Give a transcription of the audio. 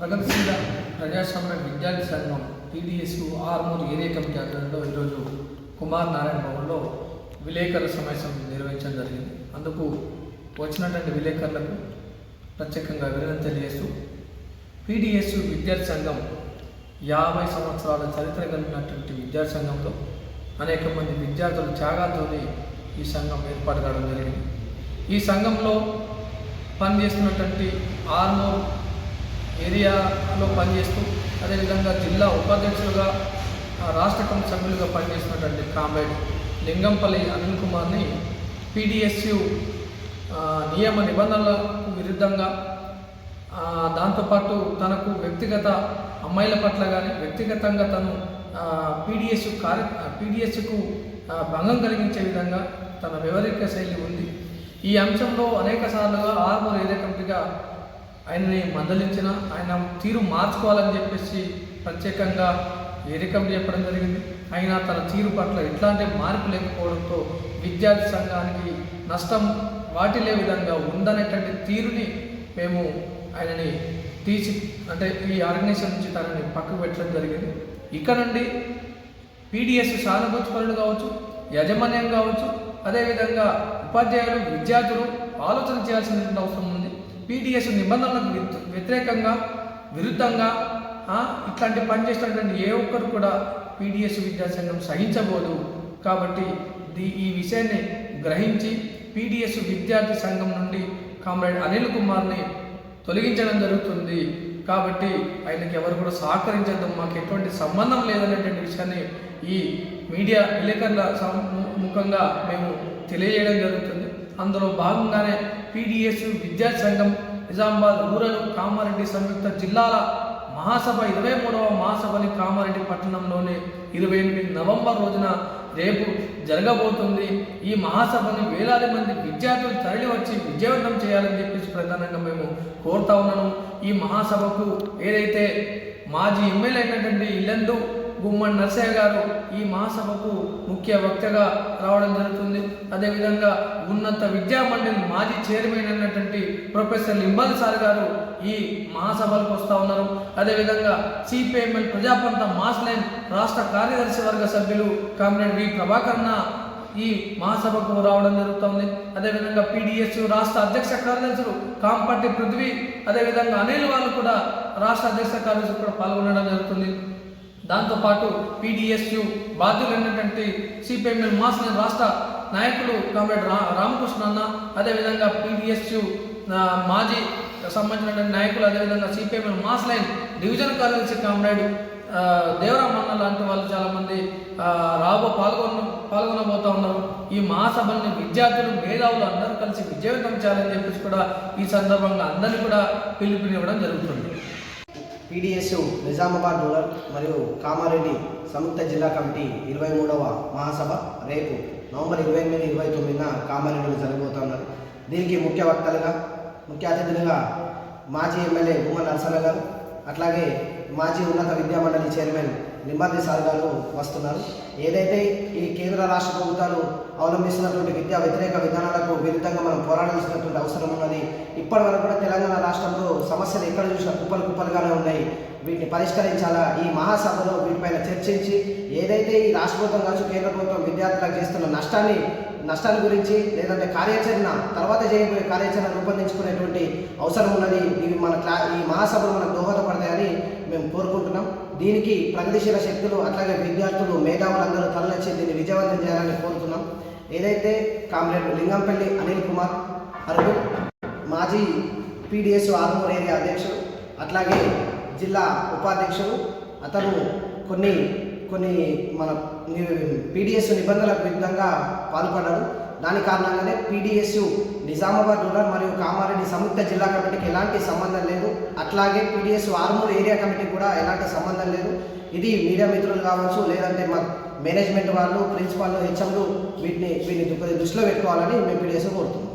ప్రగతిశీల ప్రజాస్వామ్య విద్యార్థి సంఘం టీడీఎస్ ఆర్మూర్ ఏరియా కమిటీ ఆధ్వర్యంలో ఈరోజు కుమార్ నారాయణ భవన్లో విలేకరుల సమావేశం నిర్వహించడం జరిగింది. అందుకు వచ్చినటువంటి విలేకరులకు ప్రత్యేకంగా అభినందన తెలియజేస్తూ పీడిఎస్ విద్యార్థి సంఘం యాభై సంవత్సరాల చరిత్ర కలిగినటువంటి విద్యార్థి సంఘంలో అనేక మంది విద్యార్థుల త్యాగాలతోనే ఈ సంఘం ఏర్పాటు కావడం జరిగింది. ఈ సంఘంలో పనిచేస్తున్నటువంటి ఆర్మూర్ ఏరియాలో పనిచేస్తూ అదేవిధంగా జిల్లా ఉపాధ్యక్షులుగా రాష్ట్ర కమిటీ సభ్యులుగా పనిచేస్తున్నటువంటి కామ్రేడ్ లింగంపల్లి అనిల్ కుమార్ని పీడిఎస్యు నియమ నిబంధనలకు విరుద్ధంగా దాంతోపాటు తనకు వ్యక్తిగత అమ్మాయిల పట్ల కానీ వ్యక్తిగతంగా తను పీడిఎస్ కార్య పీడిఎస్కు భంగం కలిగించే విధంగా తన వివరిక శైలి ఉంది. ఈ అంశంలో అనేక సార్లుగా ఆర్మూర్ ఏరియా కమిటీగా ఆయనని మందలించిన ఆయన తీరు మార్చుకోవాలని చెప్పేసి ప్రత్యేకంగా ఏరియా చెప్పడం జరిగింది. అయినా తన తీరు పట్ల ఎట్లాంటి మార్పు లేకపోవడంతో విద్యార్థి సంఘానికి నష్టం వాటిలే విధంగా ఉందనేటువంటి తీరుని మేము ఆయనని తీసి అంటే ఈ ఆర్గనైజేషన్ నుంచి తనని పక్కకు పెట్టడం జరిగింది. ఇక్కడ నుండి పీడిఎస్ సానుభూతిపరులు కావచ్చు యాజమాన్యం కావచ్చు అదేవిధంగా ఉపాధ్యాయులు విద్యార్థులు ఆలోచన చేయాల్సిన అవసరం పీటీఎస్ నిబంధనలకు వ్యతిరేకంగా విరుద్ధంగా ఇట్లాంటి పని చేసినటువంటి ఏ ఒక్కరు కూడా పీడిఎస్ విద్యా సంఘం సహించబోదు. కాబట్టి దీ ఈ విషయాన్ని గ్రహించి పీడిఎస్ విద్యార్థి సంఘం నుండి కామ్రేడ్ అనిల్ కుమార్ని తొలగించడం జరుగుతుంది. కాబట్టి ఆయనకి ఎవరు కూడా సహకరించద్దు మాకు ఎటువంటి సంబంధం లేదనేటువంటి విషయాన్ని ఈ మీడియా విలేకరుల ముఖంగా మేము తెలియజేయడం జరుగుతుంది. అందులో భాగంగానే పీడిఎస్ విద్యార్థి సంఘం నిజామాబాద్ రూరల్ కామారెడ్డి సంయుక్త జిల్లాల మహాసభ ఇరవై మూడవ మహాసభని కామారెడ్డి పట్టణంలోని ఇరవై ఎనిమిది నవంబర్ రోజున రేపు జరగబోతుంది. ఈ మహాసభని వేలాది మంది విద్యార్థులు తరలి వచ్చి విజయవంతం చేయాలని చెప్పేసి ప్రధానంగా మేము కోరుతా ఉన్నాను. ఈ మహాసభకు ఏదైతే మాజీ ఎమ్మెల్యే అయినటువంటి ఇల్లందు గుమ్మడి నరసయ్య గారు ఈ మహాసభకు ముఖ్య వక్తగా రావడం జరుగుతుంది. అదేవిధంగా ఉన్నత విద్యా మండలి మాజీ చైర్మన్ అయినటువంటి ప్రొఫెసర్ లింబాల్ సార్ గారు ఈ మహాసభలకు వస్తూ ఉన్నారు. అదేవిధంగా సిపిఎంఎల్ ప్రజాపంత మాస్ లైన్ రాష్ట్ర కార్యదర్శి వర్గ సభ్యులు కామ్రేడ్ వి ప్రభాకర్ణ ఈ మహాసభకు రావడం జరుగుతుంది. అదేవిధంగా పీడిఎస్ రాష్ట్ర అధ్యక్ష కార్యదర్శులు కాంపట్టి పృథ్వీ అదేవిధంగా అనిల్ వాళ్ళు కూడా రాష్ట్ర అధ్యక్ష కార్యదర్శులు కూడా పాల్గొనడం జరుగుతుంది. దాంతోపాటు పీడిఎస్యు బాధ్యులైనటువంటి సిపిఎంఎల్ మాస్ రాష్ట్ర నాయకులు కామ్రేడ్ రా రామకృష్ణ అన్న అదేవిధంగా పీడిఎస్యు మాజీ సంబంధించినటువంటి నాయకులు అదేవిధంగా సిపిఎంఎల్ మాస్ లైన్ డివిజన్ కార్యదర్శి కామ్రేడ్ ఆ, దేవరామ్ అన్న లాంటి వాళ్ళు చాలామంది రాబో పాల్గొన పాల్గొనబోతూ ఉన్నారు. ఈ మహాసభల్ని విద్యార్థులు మేధావులు అందరూ కలిసి విజయవంతం చేయాలని చెప్పేసి కూడా ఈ సందర్భంగా అందరినీ కూడా పిలుపునివ్వడం జరుగుతుంది. పీడీఎస్యు నిజామాబాద్ రూరల్ మరియు కామారెడ్డి సంయుక్త జిల్లా కమిటీ ఇరవై మూడవ మహాసభ రేపు నవంబర్ ఇరవై ఎనిమిది ఇరవై తొమ్మిదిన కామారెడ్డిలో జరగబోతున్నారు దీనికి ముఖ్య వక్తలుగా ముఖ్య అతిథులుగా మాజీ ఎమ్మెల్యే ఉమ్మ నరసన్న గారు అట్లాగే మాజీ ఉన్నత విద్యామండలి చైర్మన్ నిమ్మది సార్ వస్తున్నారు. ఏదైతే ఈ కేంద్ర రాష్ట్ర ప్రభుత్వాలు అవలంబిస్తున్నటువంటి విద్యా వ్యతిరేక విధానాలకు విరుద్ధంగా మనం పోరాడాల్సినటువంటి అవసరం ఉన్నది ఇప్పటి వరకు కూడా తెలంగాణ రాష్ట్రంలో సమస్యలు ఎక్కడ చూసినా కుప్పలు కుప్పలుగానే ఉన్నాయి. వీటిని పరిష్కరించాలా? ఈ మహాసభలో వీటిపైన చర్చించి ఏదైతే ఈ రాష్ట్ర ప్రభుత్వం కావచ్చు కేంద్ర ప్రభుత్వం విద్యార్థులకు చేస్తున్న నష్టాన్ని నష్టాల గురించి లేదంటే కార్యాచరణ తర్వాత చేయబోయే కార్యాచరణ రూపొందించుకునేటువంటి అవసరం ఉన్నది. ఇవి మన క్లా ఈ మహాసభలు మనకు దోహదపడతాయని మేము కోరుకుంటున్నాం. దీనికి ప్రగతిశీల శక్తులు అట్లాగే విద్యార్థులు మేధావులందరూ తరలిచ్చి దీన్ని విజయవంతం చేయాలని కోరుతున్నాం. ఏదైతే కామ్రేడ్ లింగంపల్లి అనిల్ కుమార్ అరుగు మాజీ పీడిఎస్ ఆర్మూర్ ఏరియా అధ్యక్షుడు అట్లాగే జిల్లా ఉపాధ్యక్షుడు అతను కొన్ని కొన్ని మన పీడిఎస్ నిబంధనలకు విధంగా పాల్పడ్డారు. దాని కారణంగానే పీడిఎస్ నిజామాబాద్ రూరల్ మరియు కామారెడ్డి సంయుక్త జిల్లా కమిటీకి ఎలాంటి సంబంధం లేదు. అట్లాగే పీడిఎస్ ఆర్మూర్ ఏరియా కమిటీకి కూడా ఎలాంటి సంబంధం లేదు. ఇది మీడియా మిత్రులు కావచ్చు లేదంటే మా మేనేజ్మెంట్ వాళ్ళు ప్రిన్సిపాల్ హెచ్ఎంలు వీటిని వీటిని దృష్టిలో పెట్టుకోవాలని మేము పీడిఎస్ కోరుతున్నాం.